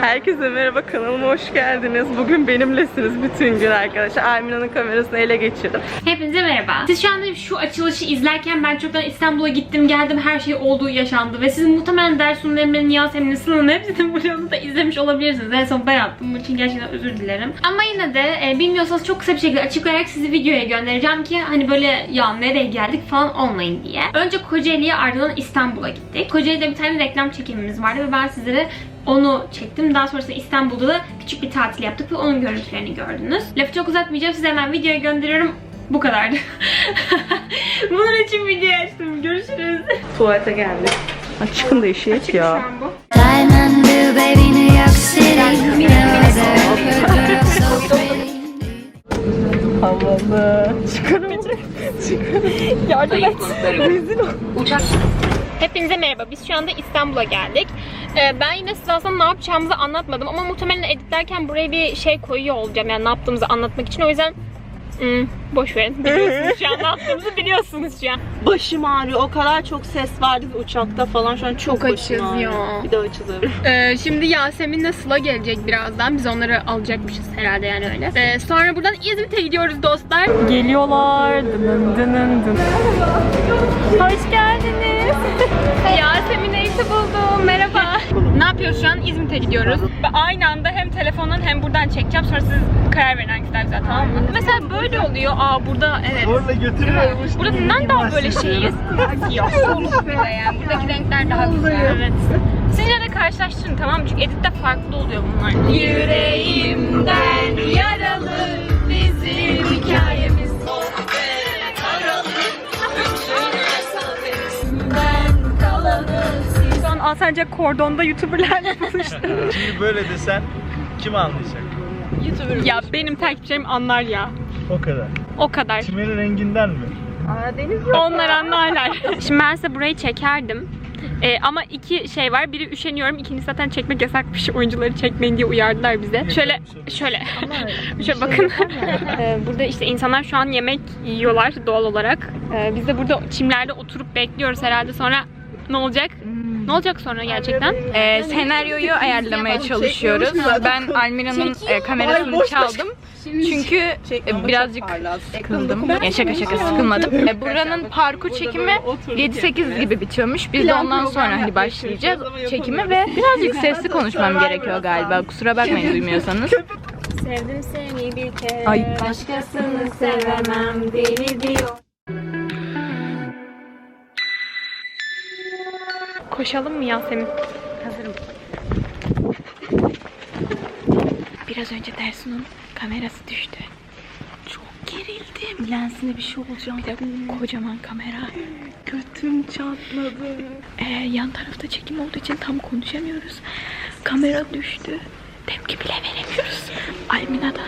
Herkese merhaba kanalıma hoş geldiniz. Bugün benimlesiniz bütün gün arkadaşlar. Almina'nın kamerasını ele geçirdim. Hepinize merhaba. Siz şu anda şu açılışı izlerken ben çoktan İstanbul'a gittim geldim her şey olduğu yaşandı ve sizin muhtemelen Dersun'un Emre'nin Yasemin'in Sıla'nın hepsinin vlogunu da izlemiş olabilirsiniz. En son ben attım. Bunun için gerçekten özür dilerim. Ama yine de e, bilmiyorsanız çok kısa bir şekilde açıklayarak sizi videoya göndereceğim ki hani böyle ya nereye geldik falan olmayın diye. Önce Kocaeli'ye ardından İstanbul'a gittik. Kocaeli'de bir tane reklam çekimimiz vardı ve ben sizlere onu çektim. Daha sonrasında İstanbul'da da küçük bir tatil yaptık ve onun görüntülerini gördünüz. Lafı çok uzatmayacağım. Size hemen videoya gönderiyorum. Bu kadardı. Bunun için video açtım. Görüşürüz. Tuvalete geldik. Ha, çıkın da işi Şu ya. an bu. Havalı. Çıkarım. Çıkarım. Yardım et. Rezil ol. Hepinize merhaba. Biz şu anda İstanbul'a geldik. Ee, ben yine size aslında ne yapacağımızı anlatmadım ama muhtemelen editlerken buraya bir şey koyuyor olacağım. Yani ne yaptığımızı anlatmak için. O yüzden hmm, boş verin. Biliyorsunuz şu an ne yaptığımızı biliyorsunuz şu an. Başım ağrıyor. O kadar çok ses vardı ki uçakta falan. Şu an çok, Çok başım açız ağrıyor. ya. Bir de açılır. Ee, şimdi Yasemin'le Sıla gelecek birazdan. Biz onları alacakmışız herhalde yani öyle. Ee, sonra buradan İzmit'e gidiyoruz dostlar. Geliyorlar. Dının dının dın. Hoş geldiniz. Yasemin Eğit'i buldum. Merhaba. ne yapıyoruz şu an? İzmit'e gidiyoruz. Ve aynı anda hem telefondan hem buradan çekeceğim. Sonra siz karar verin hangisi daha güzel tamam mı? Mesela böyle oluyor. Aa burada evet. Zorla götürüyormuş. Burada neden daha böyle şeyiz? Yok. Böyle yani. Buradaki renkler daha güzel. Evet. Sizce de karşılaştırın tamam mı? Çünkü editte farklı oluyor bunlar. Yüreğimden yaralı bizim hikayemiz. Alsancak kordonda YouTuber'larla buluştum. Şimdi böyle desen kim anlayacak? ya benim takipçilerim anlar ya. O kadar. O kadar. Çimenin renginden mi? Onlar anlarlar. Şimdi ben size burayı çekerdim. Ee, ama iki şey var. Biri üşeniyorum. İkincisi zaten çekmek yasakmış. Oyuncuları çekmeyin diye uyardılar bize. Şöyle şöyle. şöyle bakın. Ee, burada işte insanlar şu an yemek yiyorlar doğal olarak. Ee, biz de burada çimlerde oturup bekliyoruz herhalde. Sonra ne olacak? Ne olacak sonra gerçekten? Ee, senaryoyu ayarlamaya çalışıyoruz. Ben Almira'nın e, kamerasını çaldım. Çünkü e, birazcık sıkıldım. Ya şaka şaka sıkılmadım. E, buranın parkur çekimi 7-8 gibi bitiyormuş. Biz de ondan sonra hani başlayacağız çekimi ve birazcık sesli konuşmam gerekiyor galiba. Kusura bakmayın duymuyorsanız. Sevdim seni bir kere. Ay. Başkasını sevemem deli diyor. Koşalım mı Yasemin? Hazırım. Biraz önce Dersun'un kamerası düştü. Çok gerildim. Lensine bir şey olacak. Bir de kocaman kamera. Götüm çatladı. Ee, yan tarafta çekim olduğu için tam konuşamıyoruz. Kamera düştü. Tepki bile veremiyoruz. Almina da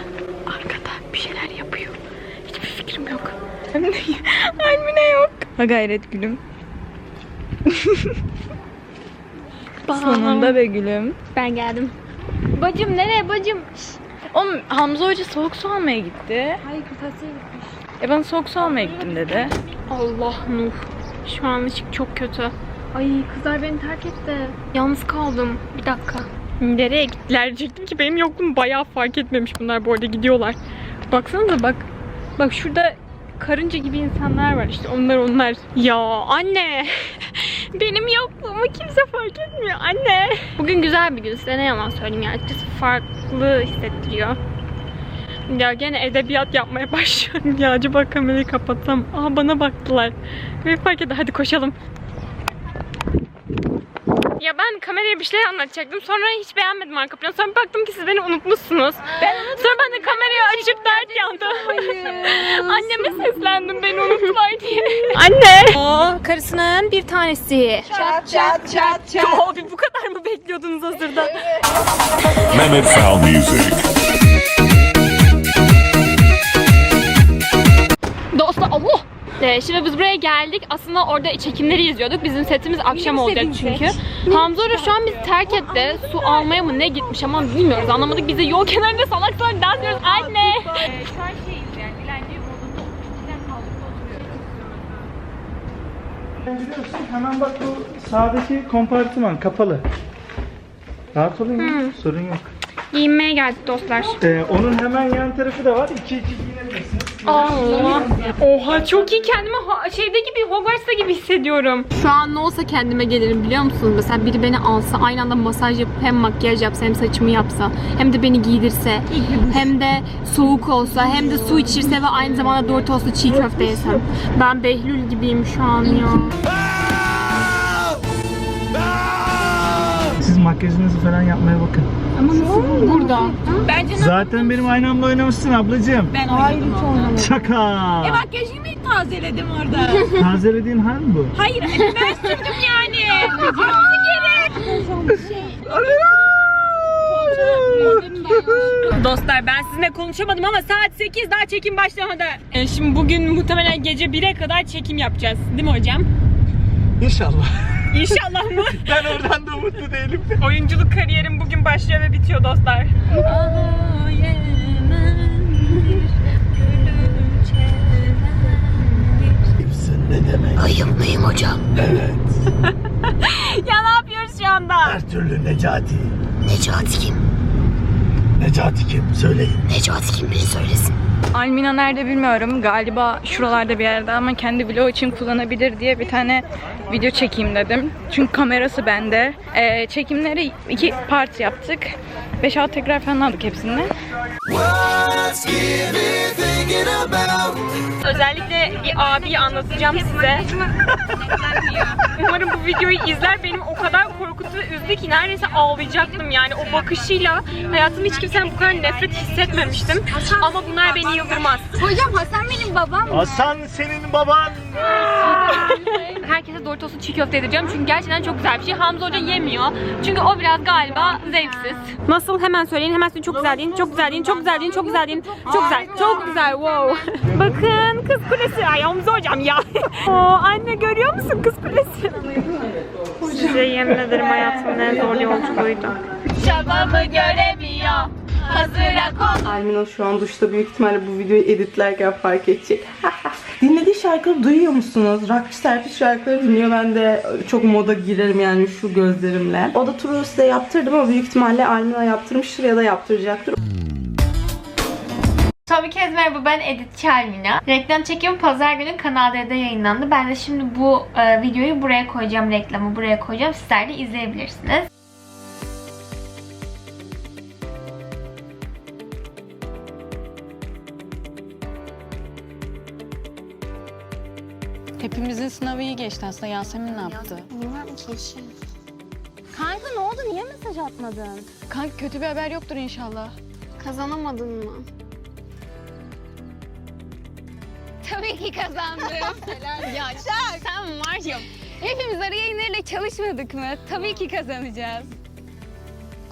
arkada bir şeyler yapıyor. Hiçbir fikrim yok. Almina yok. Ha gayret gülüm. Sonunda be gülüm. Ben geldim. Bacım nereye bacım? Oğlum Hamza Hoca soğuk su almaya gitti. Hayır kırtasiye gitmiş. E ben soğuk su almaya gittim dedi. Allah Nuh. Şu an ışık çok kötü. Ay kızlar beni terk etti. Yalnız kaldım. Bir dakika. Nereye gittiler diyecektim ki benim yokluğumu bayağı fark etmemiş bunlar bu arada gidiyorlar. Baksanıza bak. Bak şurada karınca gibi insanlar var işte onlar onlar. Ya anne. benim yokluğumu kimse fark etmiyor anne. Bugün güzel bir gün size ne yalan söyleyeyim yani. Açıkçası farklı hissettiriyor. Ya gene edebiyat yapmaya başlıyorum ya. Acaba kamerayı kapatsam. Aa bana baktılar. Ve fark etti. Hadi koşalım. Ya ben kameraya bir şeyler anlatacaktım. Sonra hiç beğenmedim arka planı. Sonra baktım ki siz beni unutmuşsunuz. Sonra ben de kamerayı açıp dert yandım. Anneme seslendim beni unuttular diye. Anne! O karısının bir tanesi. Çat çat çat çat. Abi bu kadar mı bekliyordunuz hazırda? Mehmet Foul Music. Dostlar Allah! Ee, şimdi biz buraya geldik. Aslında orada çekimleri izliyorduk. Bizim setimiz akşam olacak çünkü. Hamza Hoca şu an bizi terk etti. Su almaya mı ne gitmiş ama bilmiyoruz. Anlamadık. Biz de yol kenarında salak salak dans ediyoruz. Anne! Biliyorsun hemen bak bu sağdaki kompartıman kapalı. Rahat olun ya. Sorun yok. Giyinmeye geldik dostlar. Ee, onun hemen yan tarafı da var. İki iki. Allah. Oha çok iyi kendimi şeyde gibi Hogwarts'ta gibi hissediyorum. Şu an ne olsa kendime gelirim biliyor musunuz? Mesela biri beni alsa aynı anda masaj yapıp hem makyaj yapsa hem saçımı yapsa hem de beni giydirse hem de soğuk olsa hem de su içirse ve aynı zamanda Doritos'lu çiğ köfte yesem. Ben Behlül gibiyim şu an ya. Makyajınızı falan yapmaya bakın. Burada. Zaten benim aynamla oynamışsın ablacığım. Ben oynadım Hayır Şaka. E Makyajımı tazeledim orada. Tazelediğin hal mi bu? Hayır ben sürdüm yani. Dostlar ben sizinle konuşamadım ama saat 8 daha çekim başlamadı. Ee, şimdi bugün muhtemelen gece 1'e kadar çekim yapacağız. Değil mi hocam? İnşallah. İnşallah mı? ben oradan da umutlu değilim. Oyunculuk kariyerim bugün başlıyor ve bitiyor dostlar. Kimsin ne demek? Ayıp mıyım hocam? Ya ne yapıyoruz şu anda? Her türlü Necati. Necati kim? Necati kim? Söyleyin. Necati kim biri söylesin. Almina nerede bilmiyorum. Galiba şuralarda bir yerde ama kendi vlog için kullanabilir diye bir tane video çekeyim dedim. Çünkü kamerası bende. Ee, çekimleri iki part yaptık. 5-6 tekrar falan aldık hepsinden. Özellikle bir abiyi anlatacağım size. Umarım bu videoyu izler. Benim o kadar korkuttu ve üzdü ki neredeyse ağlayacaktım yani. O bakışıyla hayatımda hiç kimsenin bu kadar nefret hissetmemiştim. Ama bunlar beni yıldırmaz. Hasan senin baban. Herkese Doritos'lu çiğ köfte edeceğim çünkü gerçekten çok güzel bir şey. Hamza Hoca yemiyor. Çünkü o biraz galiba zevksiz. Nasıl? Hemen söyleyin. Hemen söyleyin. Çok güzel deyin. Çok güzel deyin. Çok güzel deyin. Çok güzel deyin. Çok güzel. Çok güzel. Wow. Bakın kız kulesi. Ay Hamza Hocam ya. Oo, anne görüyor musun kız kulesi? Size yemin ederim hayatımın en zor yolculuğuydu. Çabamı göremiyor. Hazıra kon. Almina şu an duşta büyük ihtimalle bu videoyu editlerken fark edecek. Dinlediği şarkıları duyuyor musunuz? Rockçı serpil şarkıları dinliyor. Ben de çok moda girerim yani şu gözlerimle. O da turu size yaptırdım ama büyük ihtimalle Almina yaptırmıştır ya da yaptıracaktır. Son bir kez merhaba ben Edith Çalmina. Reklam çekim pazar günü Kanal D'de yayınlandı. Ben de şimdi bu e, videoyu buraya koyacağım, reklamı buraya koyacağım. Sizler de izleyebilirsiniz. Hepimizin sınavı iyi geçti aslında. Yasemin ne yaptı? Kanka ne oldu? Niye mesaj atmadın? Kanka kötü bir haber yoktur inşallah. Kazanamadın mı? Tabii ki kazandım. ya sen var ya. Hepimiz araya yayınlarıyla çalışmadık mı? Tabii ki kazanacağız.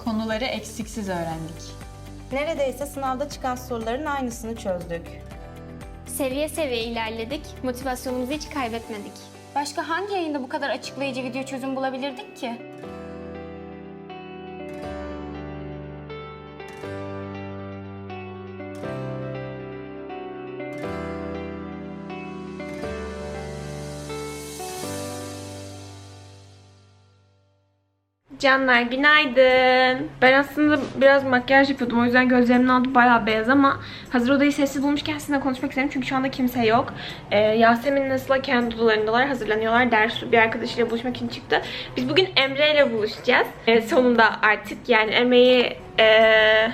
Konuları eksiksiz öğrendik. Neredeyse sınavda çıkan soruların aynısını çözdük. Seviye seviye ilerledik. Motivasyonumuzu hiç kaybetmedik. Başka hangi yayında bu kadar açıklayıcı video çözüm bulabilirdik ki? Canlar günaydın. Ben aslında biraz makyaj yapıyordum. O yüzden gözlerimin altı bayağı beyaz ama hazır odayı sessiz bulmuşken sizinle konuşmak istedim. Çünkü şu anda kimse yok. Ee, Yasemin Nasıl'a kendi odalarındalar. Hazırlanıyorlar. Ders bir arkadaşıyla buluşmak için çıktı. Biz bugün Emre ile buluşacağız. Ee, sonunda artık yani Emre'yi ee,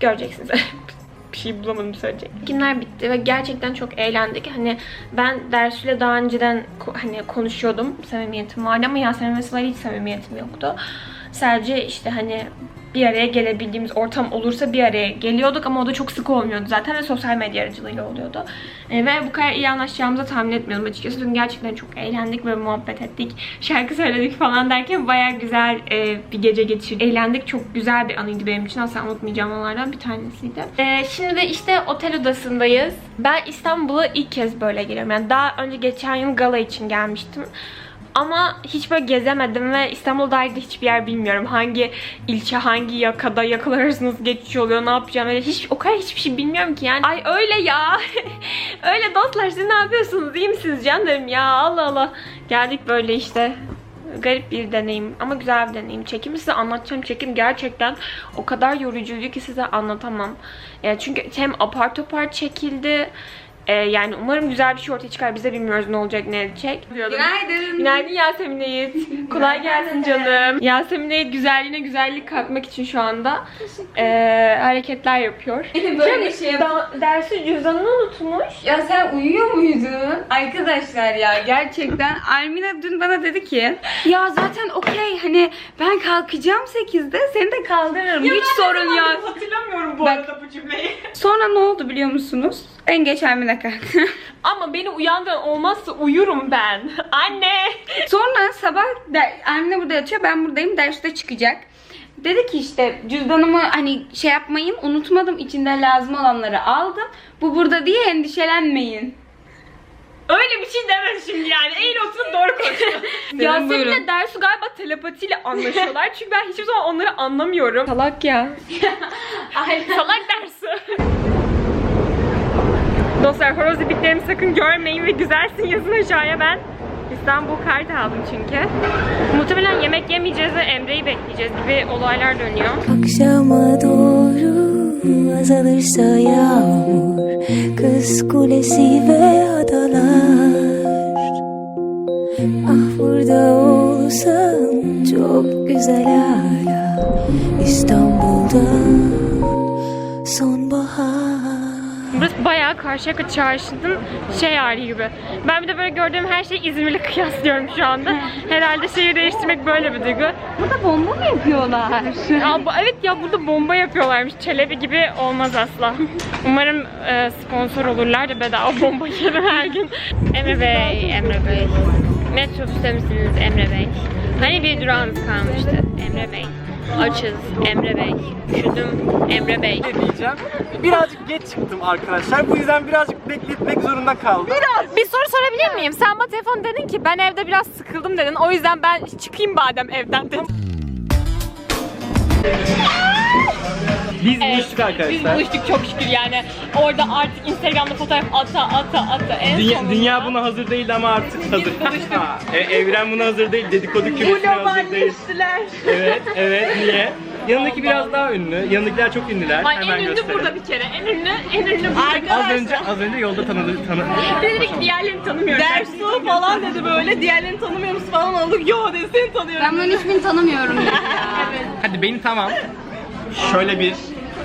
göreceksiniz. bir şey bulamadım söyleyecek. Günler bitti ve gerçekten çok eğlendik. Hani ben Dersü'yle daha önceden hani konuşuyordum. Samimiyetim vardı ama Yasemin ve Sıla'yla hiç samimiyetim yoktu. Sadece işte hani bir araya gelebildiğimiz ortam olursa bir araya geliyorduk ama o da çok sık olmuyordu zaten ve sosyal medya aracılığıyla oluyordu. E, ve bu kadar iyi anlaşacağımızı tahmin etmiyordum açıkçası. Dün gerçekten çok eğlendik ve muhabbet ettik. Şarkı söyledik falan derken baya güzel e, bir gece geçirdik. Eğlendik. Çok güzel bir anıydı benim için. Asla unutmayacağım anılardan bir tanesiydi. E, şimdi de işte otel odasındayız. Ben İstanbul'a ilk kez böyle geliyorum. Yani daha önce geçen yıl gala için gelmiştim. Ama hiç böyle gezemedim ve İstanbul'da dair de hiçbir yer bilmiyorum. Hangi ilçe, hangi yakada, yakalar arası nasıl geçiş oluyor, ne yapacağım. Öyle hiç, o kadar hiçbir şey bilmiyorum ki yani. Ay öyle ya. öyle dostlar siz ne yapıyorsunuz? İyi misiniz canım? Ya Allah Allah. Geldik böyle işte Garip bir deneyim ama güzel bir deneyim. Çekimi size anlatacağım. Çekim gerçekten o kadar yorucuydu ki size anlatamam. E, çünkü hem apar topar çekildi. E, yani umarım güzel bir şey ortaya çıkar. Biz de bilmiyoruz ne olacak ne edecek. Günaydın. Günaydın Yasemin Yiğit. Kolay gelsin canım. Yasemin Yiğit güzelliğine güzellik katmak için şu anda e, hareketler yapıyor. Böyle bir şey Dersi cüzdanını unutmuş. Ya sen uyuyor muydun? Arkadaşlar ya gerçekten Almina dün bana dedi ki ya zaten okey hani ben kalkacağım 8'de seni de kaldırırım. Hiç sorun yok. Hatırlamıyorum bu Bak- arada bu cümleyi. Sonra ne oldu biliyor musunuz? En geç Almina kalktı. Ama beni uyandıran olmazsa uyurum ben. Anne. Sonra sabah Almina burada yatıyor ben buradayım derste çıkacak. Dedi ki işte cüzdanımı hani şey yapmayın unutmadım içinde lazım olanları aldım. Bu burada diye endişelenmeyin. Öyle bir şey deme şimdi yani. Eğil oturup doğru konuşuyor. Yasemin'le. Dersu galiba telepatiyle anlaşıyorlar. Çünkü ben hiçbir zaman onları anlamıyorum. Salak ya. Salak Dersu. Dostlar horoz ipliklerimi sakın görmeyin ve güzelsin yazın aşağıya ben. İstanbul kart aldım çünkü. Muhtemelen yemek yemeyeceğiz ve Emre'yi bekleyeceğiz gibi olaylar dönüyor. Akşama doğru azalırsa yağmur Kız kulesi ve adalar Ah burada olsan çok güzel hala İstanbul'da sonbahar Burası bayağı Karşıyaka çarşının şey hali gibi. Ben bir de böyle gördüğüm her şeyi İzmir'le kıyaslıyorum şu anda. Herhalde şehir değiştirmek böyle bir duygu. Burada bomba mı yapıyorlar? Ya, bu- evet ya burada bomba yapıyorlarmış. Çelebi gibi olmaz asla. Umarım e, sponsor olurlar da bedava bomba yerim her gün. Emre Bey, Emre Bey. Metrobüste misiniz Emre Bey? Hani bir durağınız kalmıştı Emre Bey. Açız Emre Bey. Üşüdüm Emre Bey. Ne diyeceğim? Birazcık geç çıktım arkadaşlar. Bu yüzden birazcık bekletmek zorunda kaldım. Bir soru sorabilir miyim? Sen bana telefon dedin ki ben evde biraz sıkıldım dedin. O yüzden ben çıkayım badem evden dedin. Biz buluştuk Biz arkadaşlar. buluştuk çok şükür yani. Orada artık Instagram'da fotoğraf ata ata ata. En Dünya, sonunda- dünya buna hazır değil ama artık hazır. Ha, e- evren buna hazır değil. Dedikodu kümesine hazır değil. Evet, evet. Niye? Yanındaki biraz daha ünlü. Yanındakiler çok ünlüler. Ay Hemen en ünlü gösterelim. burada bir kere. En ünlü, en ünlü burada. Az önce az önce yolda tanıdı tanı. Dedi ki diğerlerini tanımıyorum. Dersu falan dedi böyle. Diğerlerini tanımıyor musun falan olduk. Yo dedi seni tanıyorum. Ben bunların hiçbirini tanımıyorum. Hadi beni tamam. Şöyle bir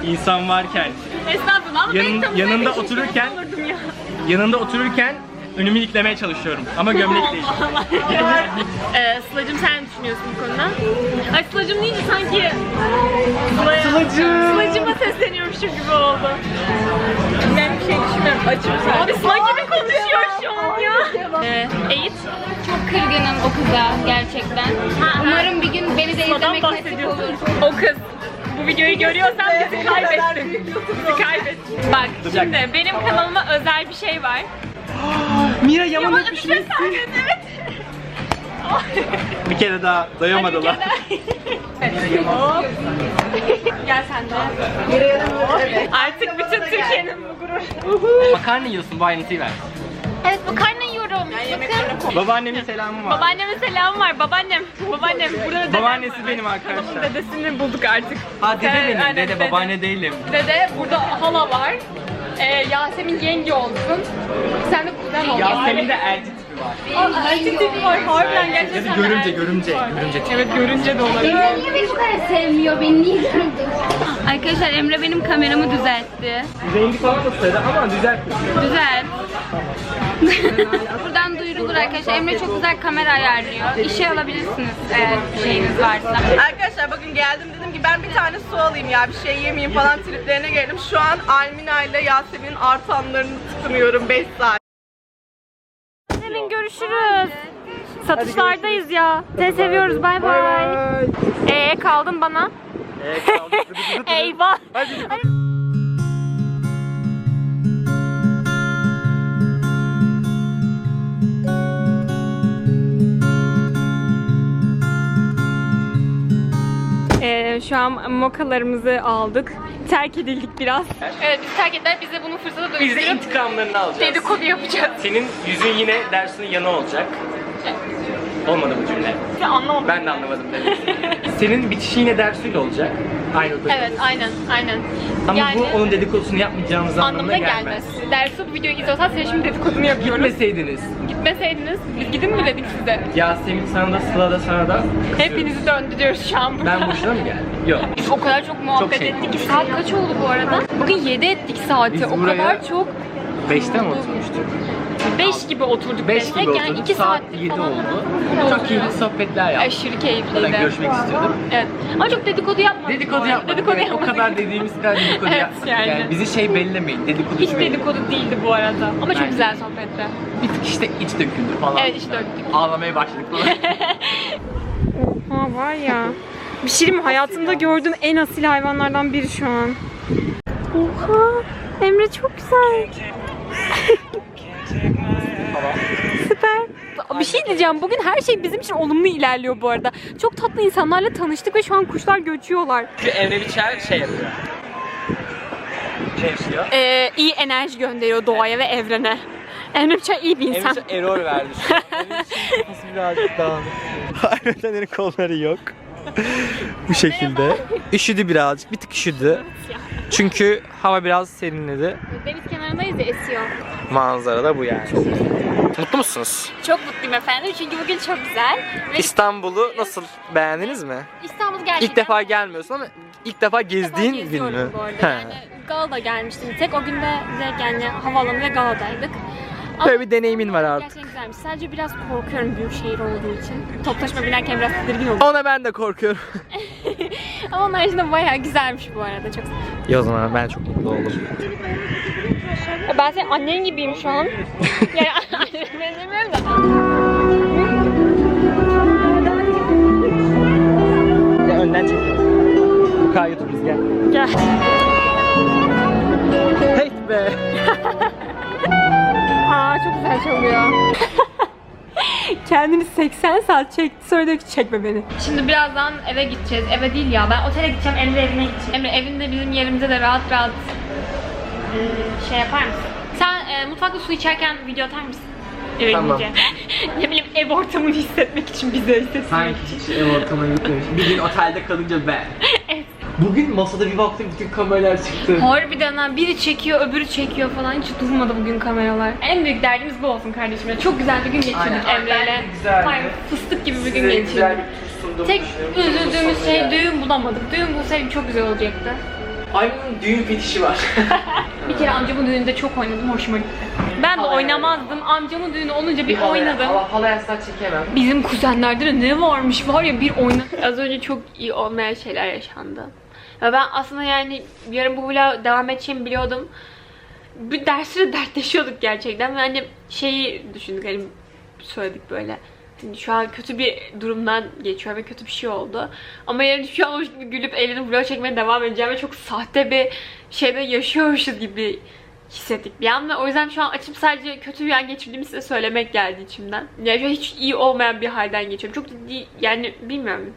insan varken Estağfurullah ama Yanın- tanımayı yanında otururken- ya. yanında otururken önümü iliklemeye çalışıyorum ama gömlek değil. ee, Sıla'cığım sen ne düşünüyorsun bu konuda? Ay Sıla'cığım deyince sanki Sıla'ya, Sıla'cığım. Sıla'cığıma sesleniyormuşum gibi oldu. Ben bir şey düşünmüyorum. Açım sen. Abi Sıla gibi konuşuyor şu an ya. Ee, Eğit. Çok kırgınım o kıza gerçekten. Umarım bir gün beni de Sıla'dan izlemek nasip bahsediyorsun. olur. O kız. Bu videoyu görüyorsan bizi kaybettin. Bizi kaybettin. Bak şimdi benim kanalıma özel bir şey var. Mira Yaman Yaman öpüşmesi. öpüşme sahnesi evet. Bir kere daha dayamadılar. Gel sen de. Artık bütün Türkiye'nin bu gurur. Makarna yiyorsun bu ayrıntıyı ver. Evet makarna yiyorum. Bakın. Babaannemin selamı var. Babaannemin selamı var. Babaannem. Babaannem. Burada da dedem Babaannesi var. benim arkadaşlar. dedesini bulduk artık. Ha dede Ee, benim. aynen, Dede babaanne değilim. Dede burada hala var. Ee, Yasemin yenge olsun. Sen de kuzen ol. Yasemin'de elti tipi var. Aa, Elçi tipi var. Harbiden gerçekten. Ya da görümce, görümce, görümce tipi. Evet görünce de olabilir. Niye beni bu kadar sevmiyor? Beni niye gördün? Arkadaşlar Emre benim kameramı düzeltti. Rengi sarı ama düzeltmiş. Güzel. Buradan duyurulur arkadaşlar. Emre çok güzel kamera ayarlıyor. İşe alabilirsiniz eğer bir şeyiniz varsa. Arkadaşlar bakın geldim dedim ki ben bir tane su alayım ya bir şey yemeyeyim falan triplerine geldim. Şu an Almina ile Yasemin'in artanlarını tıkınıyorum 5 saat. Görüşürüz. Satışlardayız ya. Seni seviyoruz. Bay bay. Ee kaldın bana. Ee, kaldı. Eyvah. Hadi. Ee, şu an mokalarımızı aldık. Terk edildik biraz. Evet biz terk ettiler. Biz de bunu fırsata Biz de dönüştürüp intikamlarını alacağız. dedikodu yapacağız. Senin yüzün yine dersinin yanı olacak. Olmadı bu cümle. Anlamadım. Ben de anlamadım demek. Senin bitişi yine Dersu'yla olacak. Aynı odada Evet aynen aynen. Ama Yani- bu onun dedikodusunu yapmayacağımız anlamına Anlamına gelmez. gelmez. Dersi bu videoyu izliyorsan sen şimdi dedikodunu yapıyoruz. Gitmeseydiniz. Gitmeseydiniz biz gidin mi dedik size? Yasemin sana da Sıla da sana da kızıyoruz. Hepinizi döndürüyoruz şu an burada. Ben boşuna mı geldim? Yok. Biz o kadar çok muhabbet Çok şey. ettik ki saat kaç oldu bu arada? Bugün 7 ettik saati. Biz o buraya- kadar çok 5'te mi oturmuştuk? 5 gibi oturduk 5 desek gibi yani oturduk. 2 Saat saattir 7 falan. oldu. Çok iyi sohbetler yaptık. Aşırı Ben keyifliydi. görüşmek istiyordum. Evet. Ama çok dedikodu yapmadık. Dedikodu yapmadık. Dedikodu evet, o yapmadık. kadar dediğimiz kadar dedikodu Evet, yapmadık. yani. Yani. bizi şey bellemeyin. Dedikodu Hiç dedikodu değildi bu arada. Ama çok Bence. güzel sohbetti. Bir tık işte iç döküldü falan. Evet iç döktük. Ağlamaya başladık falan. Ha var ya. Bir şey mi? Hayatımda gördüğüm en asil hayvanlardan biri şu an. Oha! Emre çok güzel. Süper. Bir şey diyeceğim. Bugün her şey bizim için olumlu ilerliyor bu arada. Çok tatlı insanlarla tanıştık ve şu an kuşlar göçüyorlar. Çünkü Emre Biçer şey yapıyor. Ne yapıyor? Ee, iyi enerji gönderiyor doğaya ve evrene. Emre Biçer iyi bir insan. Emre error verdi şu an. Emre için kafası birazcık dağınık. Harbiden kolları yok. Bu şekilde. Üşüdü birazcık. Bir tık üşüdü. Çünkü hava biraz serinledi. Deniz kenarındayız ya esiyor. Manzara da bu yani. Mutlu musunuz? Çok mutluyum efendim çünkü bugün çok güzel. Ve İstanbul'u nasıl beğendiniz mi? İstanbul gerçekten İlk defa gelmiyorsun ama ilk defa İlk defa gezdiğin gün mü? bu arada. He. Yani Gala'da gelmiştim. Tek o gün de direkt yani havaalanı ve Gala'daydık. Ama Böyle bir deneyimin var artık. Gerçekten güzelmiş. Sadece biraz korkuyorum büyük şehir olduğu için. Top taşıma binerken biraz tedirgin oluyorum. Ona ben de korkuyorum. Ama onun haricinde bayağı güzelmiş bu arada. Çok İyi o zaman ben çok mutlu oldum. Ben senin annen gibiyim şu an. yani da. Ya önden çekiyorum. Bu kadar YouTube'uz gel. Gel. Hey be. Aa çok güzel çalıyor. Kendini 80 saat çekti sonra diyor ki çekme beni. Şimdi birazdan eve gideceğiz. Eve değil ya ben otele gideceğim Emre evine gideceğim. Emre evinde bizim yerimize de rahat rahat e, şey yapar mısın? Sen e, mutfakta su içerken video atar mısın? Eve Tamam. ne bileyim ev ortamını hissetmek için bize hissetmek Sanki hiç ev ortamına gitmemiş. Bir gün otelde kalınca ben. Bugün masada bir baktım bütün kameralar çıktı. Harbiden ha biri çekiyor öbürü çekiyor falan hiç durmadı bugün kameralar. En büyük derdimiz bu olsun kardeşim. Çok güzel bir gün geçirdik Aynen. Emre'yle. Aynen, güzeldi. Hayır, fıstık gibi bir gün Size geçirdik. güzel bir tur. Tek düşünüyorum. üzüldüğümüz şey Yani. düğün bulamadık. Düğün bulsaydık çok güzel olacaktı. Ayman'ın düğün fetişi var. Bir kere amcamın düğününde çok oynadım, hoşuma gitti. Ben de oynamazdım. Amcamın düğünü olunca bir oynadım. Hala, hala yaslar çekemem. Bizim kuzenlerde de ne varmış var ya bir oyna. Az önce çok iyi olmayan şeyler yaşandı. Ben aslında yani yarın bu vlog devam edeceğimi biliyordum. Bir dersi de dertleşiyorduk gerçekten ve hani şeyi düşündük hani söyledik böyle. Hani şu an kötü bir durumdan geçiyor ve kötü bir şey oldu. Ama yarın şu an gibi gülüp eğlenip vlog çekmeye devam edeceğim ve çok sahte bir şeyde yaşıyormuşuz gibi hissettik bir an ve o yüzden şu an açıp sadece kötü bir an geçirdiğimi size söylemek geldi içimden. Yani hiç iyi olmayan bir halden geçiyorum. Çok ciddi yani bilmiyorum.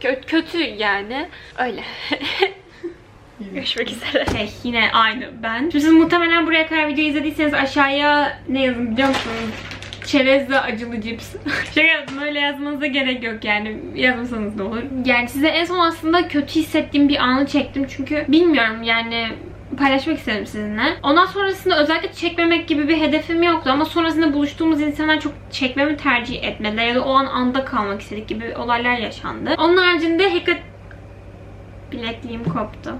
Kö- kötü yani. Öyle. Görüşmek üzere. Şey, yine aynı ben. Şimdi siz muhtemelen buraya kadar video izlediyseniz aşağıya ne yazın biliyor musunuz? Çerezle acılı cips. Şaka yaptım öyle yazmanıza gerek yok yani yazmasanız da olur. Yani size en son aslında kötü hissettiğim bir anı çektim çünkü bilmiyorum yani paylaşmak istedim sizinle. Ondan sonrasında özellikle çekmemek gibi bir hedefim yoktu ama sonrasında buluştuğumuz insanlar çok çekmemi tercih etmediler ya da o an anda kalmak istedik gibi olaylar yaşandı. Onun haricinde hakikaten bilekliğim koptu.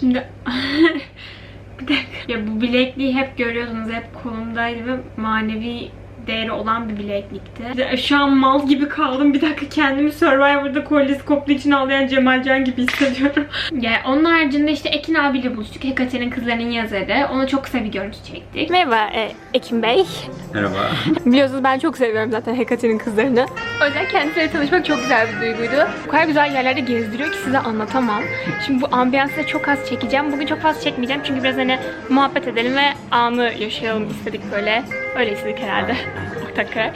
Şimdi bir dakika. Ya bu bilekliği hep görüyorsunuz. Hep kolumdaydı ve manevi değeri olan bir bileklikti. Ya Şu an mal gibi kaldım. Bir dakika kendimi Survivor'da kolyesi koptuğu için ağlayan Cemalcan gibi hissediyorum. yani onun haricinde işte Ekin abiyle buluştuk. Hekate'nin kızlarının yazarı. Ona çok kısa bir görüntü çektik. Merhaba Ekin Bey. Merhaba. Biliyorsunuz ben çok seviyorum zaten Hekate'nin kızlarını. O yüzden kendisiyle tanışmak çok güzel bir duyguydu. O kadar güzel yerlerde gezdiriyor ki size anlatamam. Şimdi bu ambiyansı da çok az çekeceğim. Bugün çok fazla çekmeyeceğim çünkü biraz hani muhabbet edelim ve anı yaşayalım istedik böyle. Öyle istedik herhalde. Karar.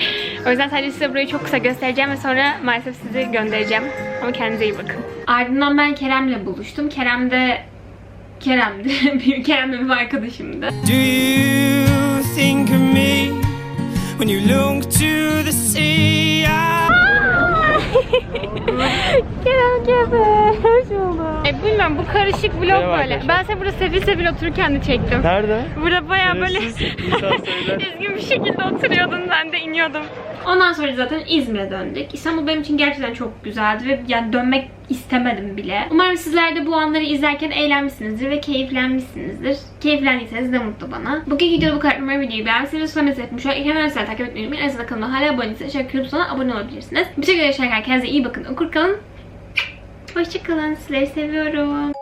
O yüzden sadece size burayı çok kısa göstereceğim ve sonra maalesef sizi göndereceğim. Ama kendinize iyi bakın. Ardından ben Kerem'le buluştum. Kerem de Kerem'di. Kerem benim arkadaşımdı. Do you think of me when you look to the sea. Kerem Kefe, hoş bulduk. E bilmiyorum bu karışık vlog Merhaba böyle. arkadaşlar. Ben seni burada sefil sefil otururken de çektim. Nerede? Burada bayağı böyle Şerefsiz insan söyler. üzgün bir şekilde oturuyordun ben de iniyordum. Ondan sonra zaten İzmir'e döndük. İstanbul benim için gerçekten çok güzeldi ve yani dönmek istemedim bile. Umarım sizler de bu anları izlerken eğlenmişsinizdir ve keyiflenmişsinizdir. Keyiflendiyseniz ne mutlu bana. Bugünkü videoda bu kadar. Umarım videoyu beğenmişsiniz. Sonra mesela şu an İlhan Örsel takip etmeyi unutmayın. Ayrıca kanalıma hala abone değilseniz aşağı kırmızı abone olabilirsiniz. Bir şekilde yaşarken kendinize iyi bakın. Okur kalın. Hoşçakalın. Sizleri seviyorum.